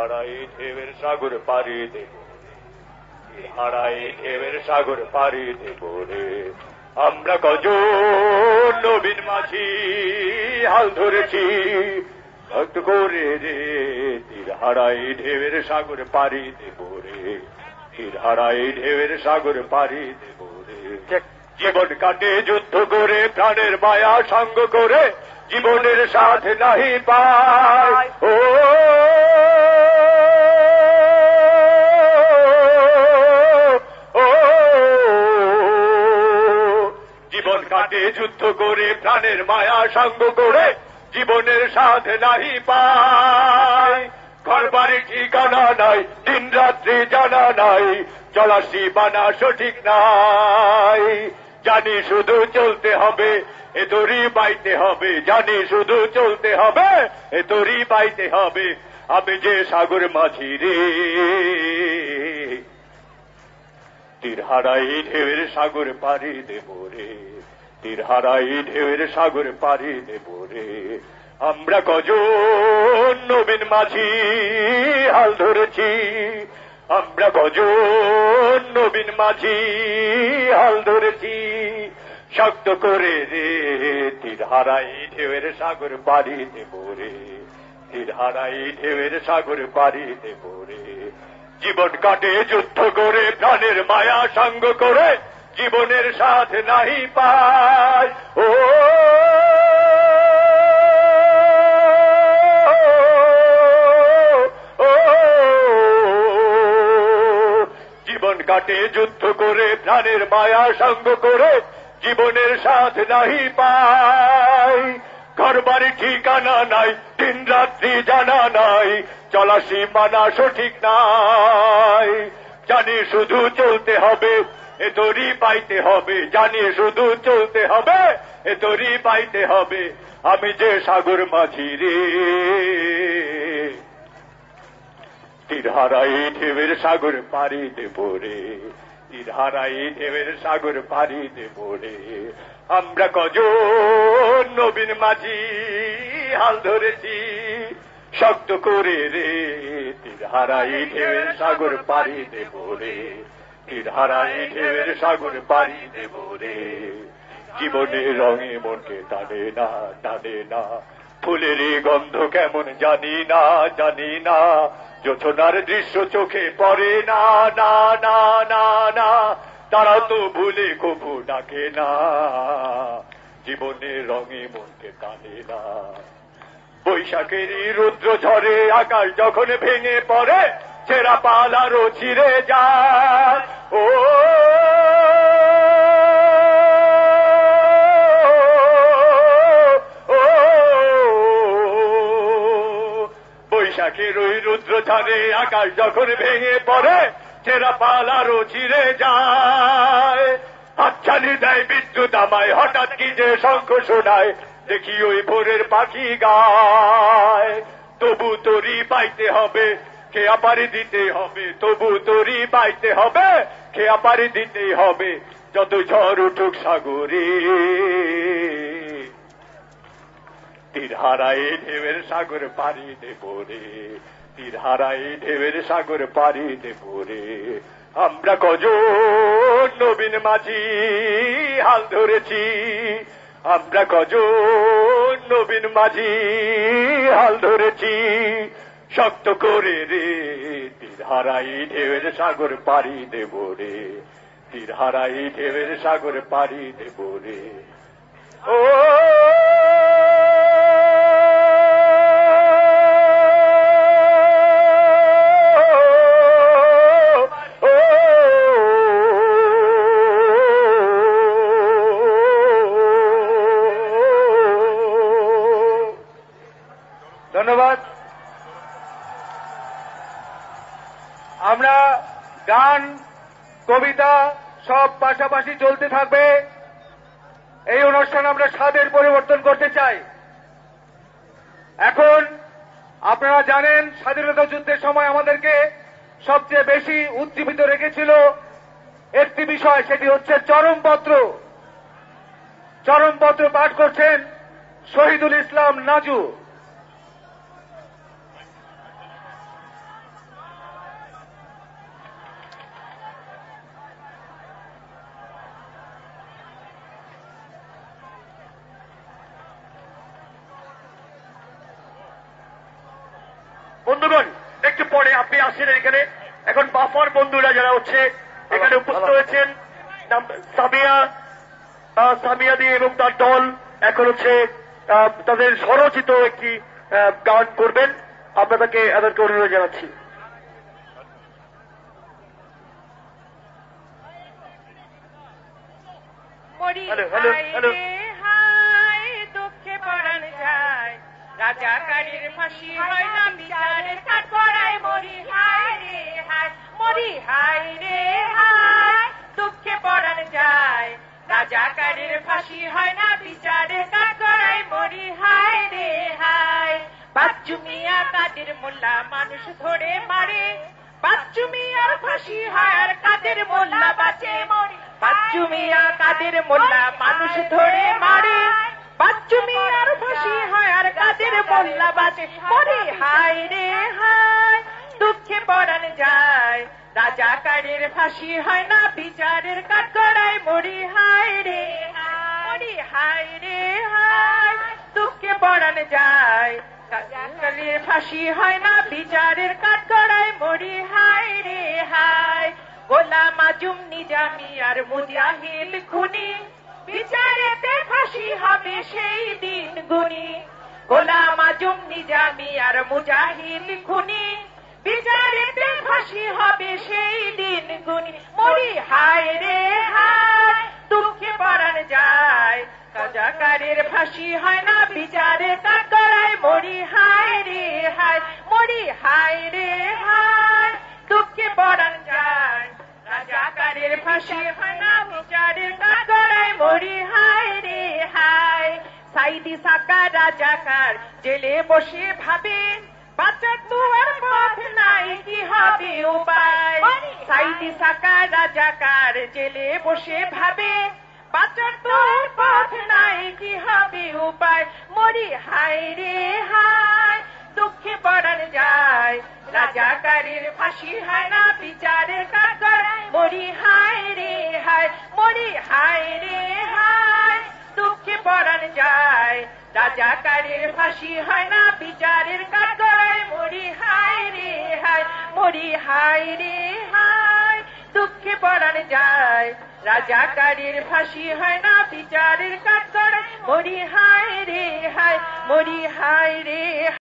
হারাই ঢেউের সাগর পাড়ি দেব। হারাই ঢেউের সাগর পাড়ি দেব রে? আমরা কজন নবীন মাঝি হাল ধরেছি ভক্ত করে রে। তীর হারাই ঢেউের সাগর পাড়ি দেব রে। তীর হারাই ঢেউের সাগর পাড়ি দেব রে। জীবন কাটে যুদ্ধ করে প্রাণের মায়া সঙ্গ করে জীবনের সাথে নাহি পায়। ও কাটে যুদ্ধ করে, প্রাণের মায়া সঙ্গ করে, জীবনের সাথে নাহি পায়। ঘর বাড়ি ঠিকানা নাই, দিন রাত্রি জানা নাই চলা সীমানা সঠিক নাই। জানি শুধু চলতে হবে, এ দড়ি বাইতে হবে। জানি শুধু চলতে হবে, এ দড়ি বাইতে হবে। আমি যে সাগর মাঝি রে। তীর হারাই ঢেউের সাগর পাড়ি দেব রে। তীর হারাই ঢেউের সাগর পাড়ি দেব রে। আমরা কজন নবীন মাঝি হাল ধরেছি। আমরা কজন নবীন মাঝি হাল ধরেছি। শক্ত করে রে তীর হারাই ঢেউের সাগর পারি দেব রে। তীর হারাই ঢেউের সাগর পারি দেব রে। জীবন কাটে, যুদ্ধ করে, প্রাণের মায়া সঙ্গ করে, জীবনের সাথে নাহি পায়। ও জীবন কাটে, যুদ্ধ করে, প্রাণের মায়া সঙ্গ করে, জীবনের সাথ নাহি পায়। ঘর বাড়ি ঠিকানা নাই, দিন রাত্রি জানা নাই, চলা সীমানা সঠিক নাই। জানি শুধু চলতে হবে, এ দড়ি পাইতে হবে। জানি শুধু চলতে হবে, এ দড়ি পাইতে হবে। আমি যে সাগর মাঝি রে। তীর হারাই ঢেউের সাগর পাড়ি দেব রে তীর হারাই ঢেউের সাগর পাড়ি। দেব রে আমরা কজন নবীন মাঝি, হাল ধরেছি, শক্ত করে রে। তীর হারাই ঢেউের সাগর পাড়ি। দেব রে তীর হারাই ঢেউের সাগর পাড়ি। দেব রে জীবনের রঙে মনকে টানে না টানে না। ফুলের গন্ধ কেমন জানি না জানি না। যোচনার দৃশ্য চোখে পরে না না না না না তারা তো ভুলে কবু ডাকে না। জীবনের রঙে মনকে কানে না। বৈশাখেরই রুদ্র ঝরে আকাশ যখন ভেঙে পড়ে ছেড়া পালারও ছিঁড়ে যায়। ও, বৈশাখের ওই রুদ্র ঝরে আকাশ যখন ভেঙে পড়ে ছেঁড়া পালারও ছিঁড়ে যায়। হাতছানি দেয় বিদ্যুৎ আমায়, হঠাৎ কি যে শঙ্খ শোনায়, দেখি ওই ভোরের পাখি গায়। তবু তরি পাইতে হবে খেয়া পারি দিতে হবে? তবু তরি পাইতে হবে খেয়া পারি দিতে হবে? যত ঝড় উঠুক সাগরে। হারাই ঢেউের সাগর পারি দেব রে তীর হারাই ঢেউের সাগর পারি দেব রে। আমরা কজন নবীন মাঝি হাল ধরেছি, আমরা কজন নবীন মাঝি হাল ধরেছি। শক্ত করে রে তীর হারাই ঢেউের সাগর পারি দেব রে তীর হারাই ঢেউের সাগর পারি দেব রে। ও ধন্যবাদ। আমরা গান, কবিতা সব পাশাপাশি চলতে থাকবে। এই অনুষ্ঠান আমরা স্বাদের পরিবর্তন করতে চাই। এখন আপনারা জানেন, স্বাধীনতা যুদ্ধের সময় আমাদেরকে সবচেয়ে বেশি উজ্জীবিত রেখেছিল একটি বিষয়, সেটি হচ্ছে চরমপত্র চরমপত্র পাঠ করছেন শহীদুল ইসলাম নাজু। বন্ধুগণ একটু পরে আপনি আসেন এখানে। এখন বাফার বন্ধুরা যারা হচ্ছে এখানে উপস্থিত হয়েছেন। সামিয়া সামিয়া দি এবং তার দল এখন হচ্ছে তাদের স্বরচিত একটি গান করবেন। আমরা তাকে তাদেরকে অনুরোধ জানাচ্ছি। Hello, hello, hello. রাজাকারের ফাঁসি হয় না, বিচারের কাঠ মরি হায় রে হায় মরি হায় রে হায়। দুঃখে পরাণ যায়, রাজাকারের ফাঁসি হয় না, বিচারের কাঠ মরি হায় রে হায়। বাচ্চু মিয়া কাদের মোল্লা মানুষ ধরে মারে বাচ্চু মিয়ার ফাঁসি হয় আর কাদের মোল্লা বাঁচে মরে। বাচ্চু মিয়া কাদের মোল্লা মানুষ ধরে মারে বাচ্চু মিয়ার ফাঁসি হয় আর কাদের মোল্লা বাঁচে মরে হায় রে হায়, দুঃখে পড়ান যায়। রাজাকারের ফাঁসি হয় না, বিচারের কাঠগড়ায় মরি হায় রে মরি হায় রে হায়, দুঃখে পড়ান যায়। রাজাকারের ফাঁসি হয় না, বিচারের কাঠগড়ায় মরি হায় রে হায়। গোলাম আজম নিজামি আর মুজাহিদ খুনি, বিচারেতে ফাঁসি হবে সেই দিন গুনি গোলাম আজম নিজামি আর মুজাহিদ খুনি। বিচারেতে ফাঁসি হবে সেই দিন গুনি মরি হায় রে হায়, দুঃখে পরাণ যায়। কাজাকারের ফাঁসি হয় না, বিচারে কাকড়ায় মরি হায় রে হায়, মরি হায় রে হায়, দুঃখে পরাণ যায়। রাজাকারের ফাঁসি হয় না বিচারের কাকড়ায় মরি হায় হায় সাইদি সাকা রাজাকার জেলে বসে ভাবে বাচ্চার দুয়ার পথ নাই কি হবে উপায়? সাইদি সাকা রাজাকার জেলে বসে ভাবে বাচ্চার দুয়ার পথ নাই কি হবে উপায়? মরি হায় রে হায় দুঃখে পড়ান যায়। রাজাকারের ফাঁসি হয় না বিচারের কাকর মরি হায় রে হায় মরি হায় রে হায়। পড়ান যায়। রাজাকারের ফাঁসি হয় না, বিচারের কাঠগড়ায় মরি হাই রে হায়, মরি হায় রে হায়, দুঃখে পড়ান যায়। রাজাকারের ফাঁসি হয় না, বিচারের কাঠগড়ায় মরি হাই রে হায়, মরি হাই রে